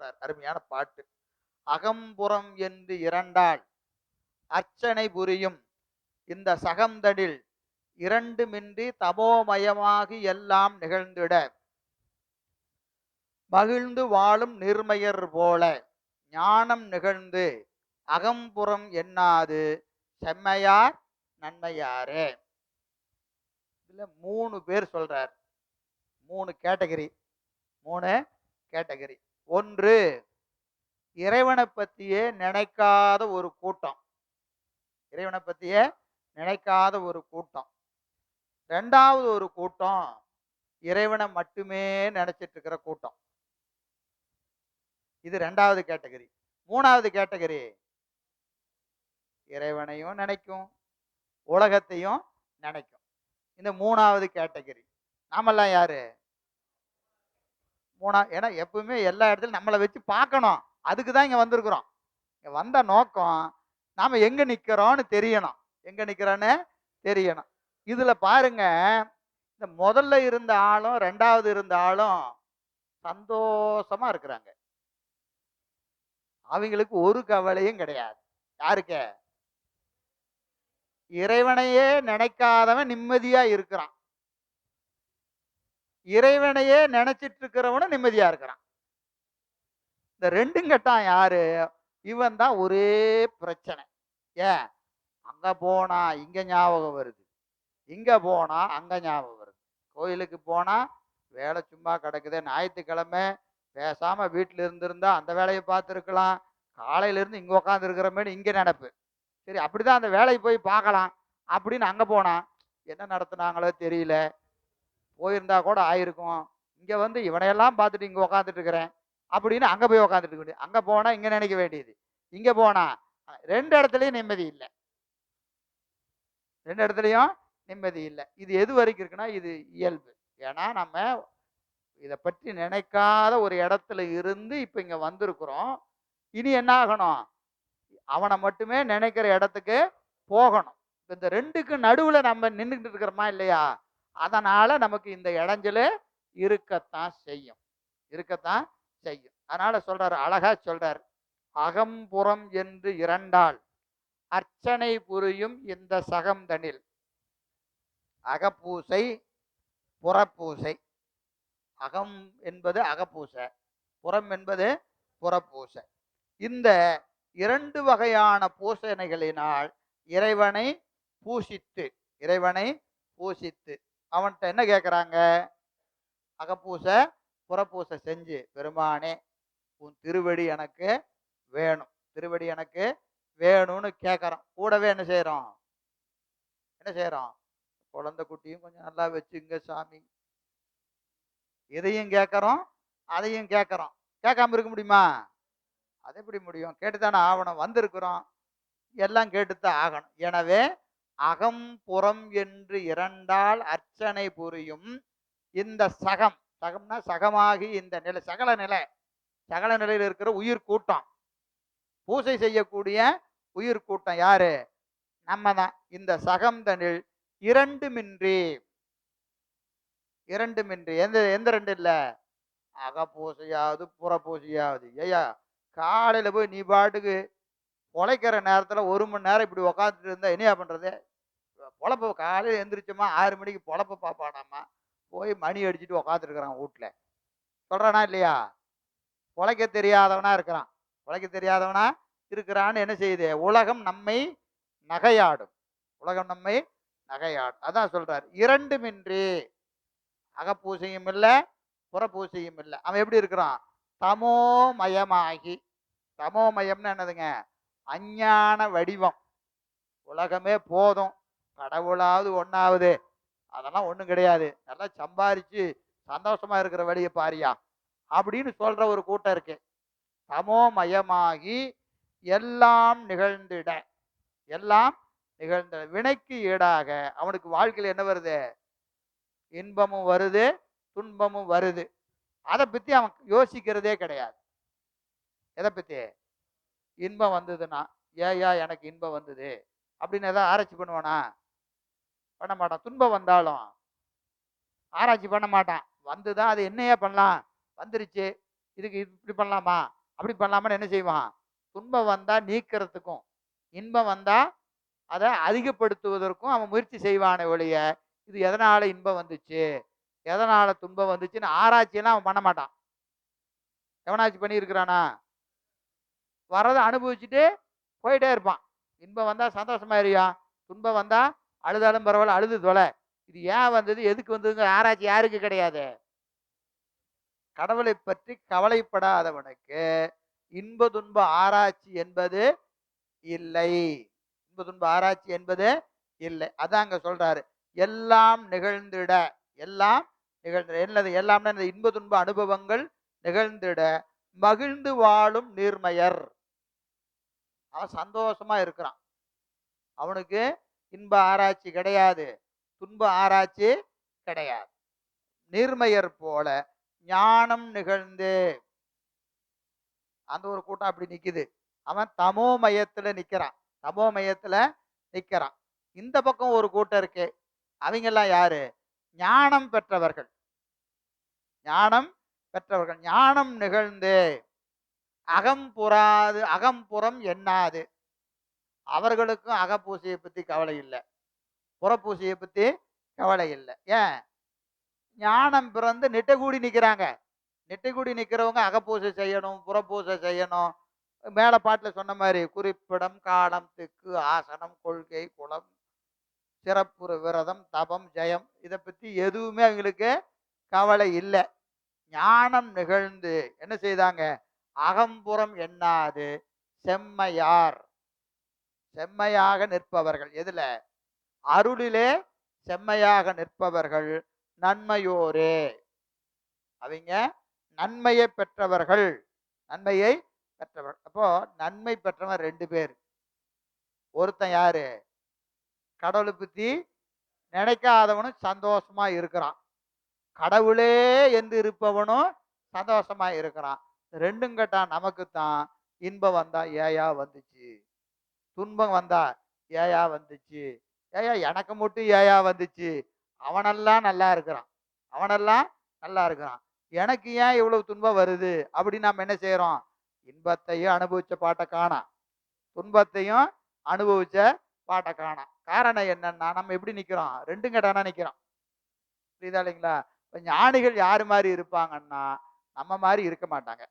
சொல்றார். அருமையான பாட்டு. அகம்புறம் என்று இரண்டாள் அர்ச்சனை புரியும் இந்த சகந்தடில் இரண்டுமின்றி தமோமயமாகி எல்லாம் நிகழ்ந்திட. மகிழ்ந்து வாழும் நிர்மயர் போல ஞானம் நிகழ்ந்து அகம்புறம் எண்ணாது செம்மையார் நன்மையாரே. இதுல மூணு பேர் சொல்றார். மூணு கேட்டகரி. மூணு கேட்டகரி. ஒன்று இறைவனை பத்தியே நினைக்காத ஒரு கூட்டம். இறைவனை பத்தியே நினைக்காத ஒரு கூட்டம். ரெண்டாவது ஒரு கூட்டம் இறைவனை மட்டுமே நினைச்சிட்டு இருக்கிற கூட்டம். இது ரெண்டாவது கேட்டகரி. மூணாவது கேட்டகரி இறைவனையும் நினைக்கும் உலகத்தையும் நினைக்கும். இந்த மூணாவது கேட்டகரி. நாமெல்லாம் யாரு? மூணா ஏன்னா எப்பவுமே எல்லா இடத்துலையும் நம்மளை வச்சு பார்க்கணும். அதுக்கு தான் இங்கே வந்திருக்கிறோம். இங்கே வந்த நோக்கம் நாம் எங்கே நிற்கிறோன்னு தெரியணும். எங்கே நிற்கிறோன்னு தெரியணும். இதில் பாருங்க இந்த முதல்ல இருந்த ஆளும் ரெண்டாவது இருந்த ஆளும் சந்தோஷமா இருக்கிறாங்க. அவங்களுக்கு ஒரு கவலையும் கிடையாது. யாருக்கு? இறைவனையே நினைக்காதவன் நிம்மதியா இருக்கிறான். இறைவனையே நினைச்சிட்டு இருக்கிறவனும் நிம்மதியா இருக்கிறான். இந்த ரெண்டும் கட்டான் யாரு? இவன் தான் ஒரே பிரச்சனை. ஏன்? அங்க போனா இங்க ஞாபகம் வருது. இங்க போனா அங்க ஞாபகம் வருது. கோயிலுக்கு போனா வேலை சும்மா கிடக்குது ஞாயிற்றுக்கிழமை பேசாம வீட்டில் இருந்திருந்தா அந்த வேலையை பார்த்துருக்கலாம். காலையில இருந்து இங்க உட்காந்து இருக்கிறமேனு இங்க நினப்பு. சரி அப்படிதான் அந்த வேலையை போய் பார்க்கலாம். அப்படின்னு அங்க போனான் என்ன நடத்துனாங்களோ தெரியல. போயிருந்தா கூட ஆயிருக்கும். இங்க வந்து இவனையெல்லாம் பார்த்துட்டு இங்க உக்காந்துட்டு இருக்கிறேன் அப்படின்னு அங்க போய் உக்காந்துட்டு இருக்க வேண்டியது. அங்க போனா இங்க நினைக்க வேண்டியது. இங்க போனா ரெண்டு இடத்துலயும் நிம்மதி இல்லை. ரெண்டு இடத்துலயும் நிம்மதி இல்லை. இது எது வரைக்கும் இருக்குன்னா இது இயல்பு. ஏன்னா நம்ம இதை பற்றி நினைக்காத ஒரு இடத்துல இருந்து இப்போ இங்க வந்திருக்கிறோம். இனி என்ன ஆகணும்? அவனை மட்டுமே நினைக்கிற இடத்துக்கு போகணும். இந்த ரெண்டுக்கு நடுவுல நம்ம நின்றுட்டு இருக்கிறோமா இல்லையா? அதனால நமக்கு இந்த இடைஞ்சல் இருக்கத்தான் செய்யும். இருக்கத்தான் செய்யும். அதனால சொல்றாரு அழகா சொல்றார் அகம்புறம் என்று இரண்டால் அர்ச்சனை புரியும் இந்த சகம்தனில் அகப்பூசை புறப்பூசை. அகம் என்பது அகப்பூசை புறம் என்பது புறப்பூசை. இந்த இரண்டு வகையான பூசணைகளினால் இறைவனை பூசித்து இறைவனை பூசித்து அவன்கிட்ட என்ன கேட்குறாங்க அகப்பூசை புறப்பூசை செஞ்சு பெருமானே உன் திருவடி எனக்கு வேணும். திருவடி எனக்கு வேணும்னு கேட்குறோம் கூடவே என்ன செய்கிறோம் என்ன செய்கிறோம் குழந்தை குட்டியும் கொஞ்சம் நல்லா வச்சுங்க சாமி. இதையும் கேட்குறோம் அதையும் கேட்குறோம் கேட்காம இருக்க முடியுமா? அது எப்படி முடியும்? கேட்டுத்தானே ஆகணும். வந்திருக்கிறோம் எல்லாம் கேட்டுத்தான் ஆகணும். எனவே அகம் புறம் என்று இரண்டால் அர்ச்சனை புரியும் இந்த சகம். சகம்னா சகமாகி இந்த நிலை சகல நிலை. சகல நிலையில் இருக்கிற உயிர் கூட்டம். பூசை செய்யக்கூடிய உயிர் கூட்டம் யாரு? நம்ம தான் இந்த சகம் தனில் இரண்டுமின்றி. இரண்டுமின்றி. எந்த எந்த ரெண்டு இல்லை அகப்பூசையாவது புறப்பூசையாவது. ஐயா காலையில போய் நீ பாட்டுக்கு பொழைக்கிற நேரத்தில் ஒரு மணி நேரம் இப்படி உக்காந்துட்டு இருந்தால் என்னையா பண்ணுறது பொழப்ப காலையில் எந்திரிச்சோமா ஆறு மணிக்கு பொழப்ப பாப்பாடாமா போய் மணி அடிச்சுட்டு உக்காந்துருக்குறான் வீட்டில் சொல்கிறானா இல்லையா? பொழைக்க தெரியாதவனா இருக்கிறான். பொழைக்க தெரியாதவனா இருக்கிறான்னு என்ன செய்யுது? உலகம் நம்மை நகையாடும். உலகம் நம்மை நகையாடும். அதான் சொல்றார். இரண்டுமின்றி அகப்பூசையும் இல்லை புறப்பூசையும் இல்லை. அவன் எப்படி இருக்கிறான்? தமோமயமாகி. தமோமயம்னு என்னதுங்க? அஞ்ஞான வடிவம். உலகமே போதும். கடவுளாவது ஒன்றாவது அதெல்லாம் ஒன்றும் கிடையாது. நல்லா சம்பாரிச்சு சந்தோஷமா இருக்கிற வழியை பாரியா? அப்படின்னு சொல்ற ஒரு கூட்டம் இருக்கு. தமோமயமாகி எல்லாம் நிகழ்ந்திட. எல்லாம் நிகழ்ந்த வினைக்கு ஈடாக. அவனுக்கு வாழ்க்கையில் என்ன வருது? இன்பமும் வருது துன்பமும் வருது. அதை பற்றி அவன் யோசிக்கிறதே கிடையாது. எதை பற்றி இன்பம் வந்ததுன்னா ஏயா எனக்கு இன்பம் வந்தது. அப்படின்னு ஏதாவது ஆராய்ச்சி பண்ணுவானா? பண்ண மாட்டான். துன்பம் வந்தாலும் ஆராய்ச்சி பண்ண மாட்டான். வந்துதான் அது என்னையே பண்ணலாம். வந்துருச்சு. இதுக்கு இப்படி பண்ணலாமா? அப்படி பண்ணலாமான்னு என்ன செய்வான்? துன்பம் வந்தால் நீக்கிறதுக்கும் இன்பம் வந்தால் அதை அதிகப்படுத்துவதற்கும் அவன் முயற்சி செய்வானே ஒழிய இது எதனால் இன்பம் வந்துச்சு? எதனால் துன்பம் வந்துச்சுன்னு ஆராய்ச்சியெல்லாம் அவன் பண்ண மாட்டான். எவனாச்சு பண்ணியிருக்கிறானா? வரதை அனுபவிச்சுட்டு போயிட்டே இருப்பான். இன்பம் வந்தால் சந்தோஷமா இருக்கியா? துன்பம் வந்தால் அழுதாலும் பரவாயில்ல அழுது தொலை. இது ஏன் வந்தது? எதுக்கு வந்ததுங்கிற ஆராய்ச்சி யாருக்கு கிடையாது? கடவுளை பற்றி கவலைப்படாதவனுக்கு இன்ப துன்ப ஆராய்ச்சி என்பது இல்லை. இன்ப துன்ப ஆராய்ச்சி என்பது இல்லை. அதான் அங்க சொல்றாரு. எல்லாம் நிகழ்ந்திட எல்லாம் நிகழ்ந்திட. என்னது? எல்லாம்னா இந்த இன்ப துன்ப அனுபவங்கள் நிகழ்ந்திட. மகிழ்ந்து வாழும் நீர்மையர். அவன் சந்தோஷமா இருக்கிறான். அவனுக்கு இன்ப ஆராய்ச்சி கிடையாது துன்ப ஆராய்ச்சி கிடையாது. நீர்மையர் போல ஞானம் நிகழ்ந்து. அந்த ஒரு கூட்டம் அப்படி நிக்குது. அவன் தமோ மையத்துல நிக்கிறான். தமோ மையத்துல நிக்கிறான். இந்த பக்கம் ஒரு கூட்டம் இருக்கு. அவங்க எல்லாம் யாரு? ஞானம் பெற்றவர்கள். ஞானம் பெற்றவர்கள். ஞானம் நிகழ்ந்து. அகம்புறாது அகம்புறம் எண்ணாது. அவர்களுக்கும் அகப்பூசையை பற்றி கவலை இல்லை. புறப்பூசையை பற்றி கவலை இல்லை. ஏன்? ஞானம் பிறந்து நெட்டைக்கூடி நிற்கிறாங்க நெட்டைக்கூடி நிற்கிறவங்க அகப்பூசை செய்யணும் புறப்பூசை செய்யணும். மேலே பாட்டில் சொன்ன மாதிரி குறிப்பிடம் காலம் திக்கு ஆசனம் கொள்கை குளம் சிறப்பு விரதம் தபம் ஜெயம் இதை பற்றி எதுவுமே அவங்களுக்கு கவலை இல்லை. ஞானம் நிகழ்ந்து என்ன செய்தாங்க? அகம்புறம் எண்ணாது செம்மையார். செம்மையாக நிற்பவர்கள். எதுல? அருளிலே செம்மையாக நிற்பவர்கள் நன்மையோரே. அவங்க நன்மையை பெற்றவர்கள். நன்மையை பெற்றவர்கள் அப்போ நன்மை பெற்றவன் ரெண்டு பேர். ஒருத்தன் யாரு? கடவுளை பத்தி நினைக்காதவனும் சந்தோஷமா இருக்கிறான். கடவுளே என்று இருப்பவனும் சந்தோஷமா இருக்கிறான். ரெண்டும் கேட்டான் நமக்கு தான் இன்பம் வந்தா ஏயா வந்துச்சு. துன்பம் வந்தா ஏயா வந்துச்சு. ஏயா எனக்கு மட்டும் ஏயா வந்துச்சு. அவனெல்லாம் நல்லா இருக்கிறான். அவனெல்லாம் நல்லா இருக்கிறான். எனக்கு ஏன் இவ்வளவு துன்பம் வருது? அப்படின்னு நம்ம என்ன செய்யறோம் இன்பத்தையும் அனுபவிச்ச பாட்டை காணாம். துன்பத்தையும் அனுபவிச்ச பாட்டை காணாம். காரணம் என்னன்னா நம்ம எப்படி நிக்கிறோம்? ரெண்டும் கட்டானா நிக்கிறோம். புரியுதா இல்லைங்களா? இப்போ ஞானிகள் யாரு மாதிரி இருப்பாங்கன்னா நம்ம மாதிரி இருக்க மாட்டாங்க.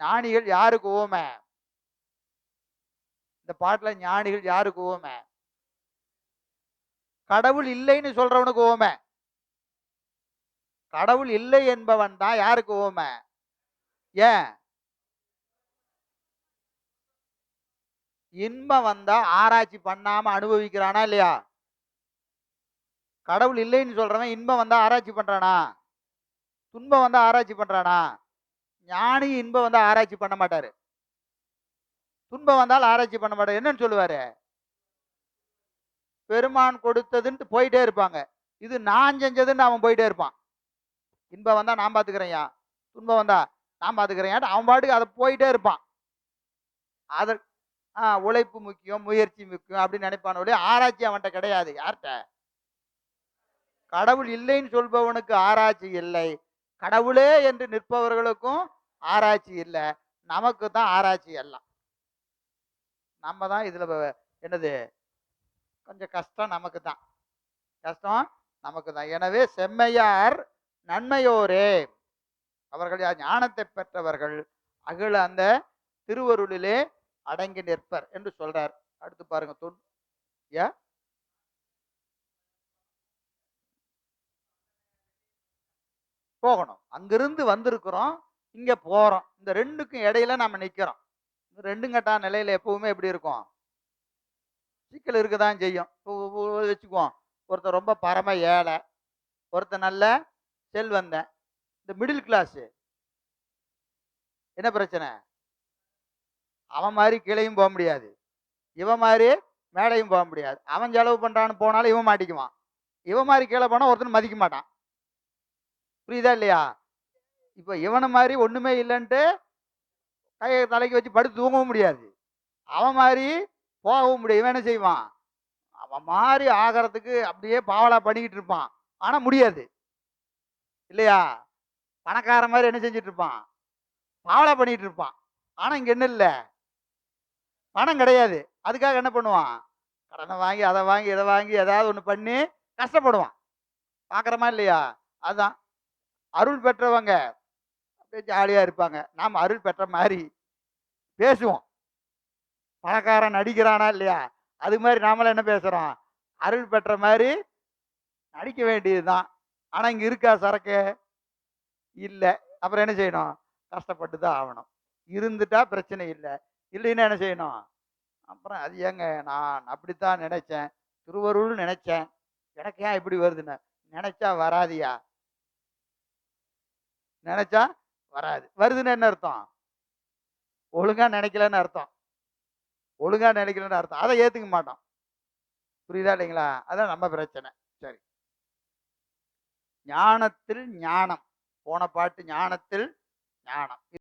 ஞானிகள் யாருக்கு ஓமை இந்த பாட்டுல ஞானிகள் யாருக்கு ஓமை கடவுள் இல்லைன்னு சொல்றவனுக்கு ஓமை கடவுள் இல்லை என்பவன் தான் யாருக்கு ஓமை ஏன்? இன்பம் வந்தா ஆராய்ச்சி பண்ணாம அனுபவிக்கிறானா இல்லையா? கடவுள் இல்லைன்னு சொல்றவன் இன்பம் வந்தா ஆராய்ச்சி பண்றானா? துன்பம் வந்தா ஆராய்ச்சி பண்றானா? ஞானி இன்பம் வந்தா ஆராய்ச்சி பண்ண மாட்டாரு. துன்பம் வந்தால் ஆராய்ச்சி பண்ண மாட்டேன் என்னன்னு சொல்லுவாரு? பெருமான் கொடுத்ததுன்ட்டு போயிட்டே இருப்பாங்க. இது நான் செஞ்சதுன்னு அவன் போயிட்டே இருப்பான். இன்பம் வந்தா நான் பாத்துக்கிறேன்யா. துன்பம் வந்தா நான் பாத்துக்கிறேன் அவன் பாட்டுக்கு அதை போயிட்டே இருப்பான். அத ஆ உழைப்பு முக்கியம் முயற்சி முக்கியம் அப்படின்னு நினைப்பான ஒழிய ஆராய்ச்சி அவன்கிட்ட கிடையாது. யார்கிட்ட? கடவுள் இல்லைன்னு சொல்பவனுக்கு ஆராய்ச்சி இல்லை. கடவுளே என்று நிற்பவர்களுக்கும் ஆராய்ச்சி இல்லை. நமக்கு தான் ஆராய்ச்சி எல்லாம். நம்ம தான் இதில் என்னது கொஞ்சம் கஷ்டம் நமக்கு தான். கஷ்டம் நமக்கு தான். எனவே செம்மையார் நன்மையோரே. அவர்கள் யார்? ஞானத்தை பெற்றவர்கள். அகில அந்த திருவருளிலே அடங்கி நிற்பர் என்று சொல்றார். அடுத்து பாருங்க தொன் ஏ போகணும். அங்கிருந்து வந்திருக்கிறோம் இங்க போறோம். இந்த ரெண்டுக்கும் இடையில நம்ம நிக்கிறோம். இந்த ரெண்டும் கட்டா நிலையில எப்பவுமே எப்படி இருக்கும்? சிக்கல் இருக்கதான் செய்யும். வச்சுக்குவோம். ஒருத்தன் ரொம்ப பரம ஏழை ஒருத்தன் நல்ல செல்வந்தன். இந்த மிடில் கிளாஸு என்ன பிரச்சனை? அவன் மாதிரி கீழையும் போக முடியாது. இவன் மாதிரி மேடையும் போக முடியாது. அவன் செலவு பண்ணுறான்னு போனாலும் இவன் மாட்டிக்குவான். இவன் மாதிரி கீழே போனால் ஒருத்தன் மதிக்க மாட்டான். புரியுதா இல்லையா? இப்போ இவனை மாதிரி ஒன்றுமே இல்லைன்ட்டு கையை தலைக்கு வச்சு படுத்து தூங்கவும் முடியாது. அவன் மாதிரி போகவும் முடியும் இவன் என்ன செய்வான்? அவன் மாதிரி ஆகிறதுக்கு அப்படியே பாவலா பண்ணிக்கிட்டு இருப்பான். ஆனால் முடியாது. இல்லையா? பணக்காரன் மாதிரி என்ன செஞ்சுட்டு இருப்பான்? பாவலா பண்ணிக்கிட்டு இருப்பான். ஆனால் இங்கே என்ன இல்லை? பணம் கிடையாது. அதுக்காக என்ன பண்ணுவான்? கடனை வாங்கி அதை வாங்கி இதை வாங்கி ஏதாவது ஒன்று பண்ணி கஷ்டப்படுவான். பார்க்குறமா இல்லையா? அதுதான் அருள் பெற்றவங்க ஜாலியாக இருப்பாங்க. நாம் அருள் பெற்ற மாதிரி பேசுவோம். பணக்காரன் நடிக்கிறானா இல்லையா? அது மாதிரி நாமளும் என்ன பேசுகிறோம் அருள் பெற்ற மாதிரி நடிக்க வேண்டியது தான் ஆனால் இங்கே இருக்கா சரக்கு? இல்லை. அப்புறம் என்ன செய்யணும்? கஷ்டப்பட்டு தான் ஆகணும். இருந்துட்டா பிரச்சனை இல்லை. இல்லைன்னா என்ன செய்யணும்? அப்புறம் அது ஏங்க நான் அப்படித்தான் நினைச்சேன். திருவருள் நினைச்சேன். எனக்கு ஏன் இப்படி வருதுன்னு? நினைச்சா வராதியா? நினைச்சா வராது. வருதுன்னு என்ன அர்த்தம்? ஒழுங்கா நினைக்கலன்னு அர்த்தம். ஒழுங்கா நினைக்கலன்னு அர்த்தம். அதை ஏத்துக்க மாட்டோம். புரியுதா இல்லைங்களா? அதான் நம்ம பிரச்சனை. சரி. ஞானத்தில் ஞானம். போன பாட்டு ஞானத்தில் ஞானம்.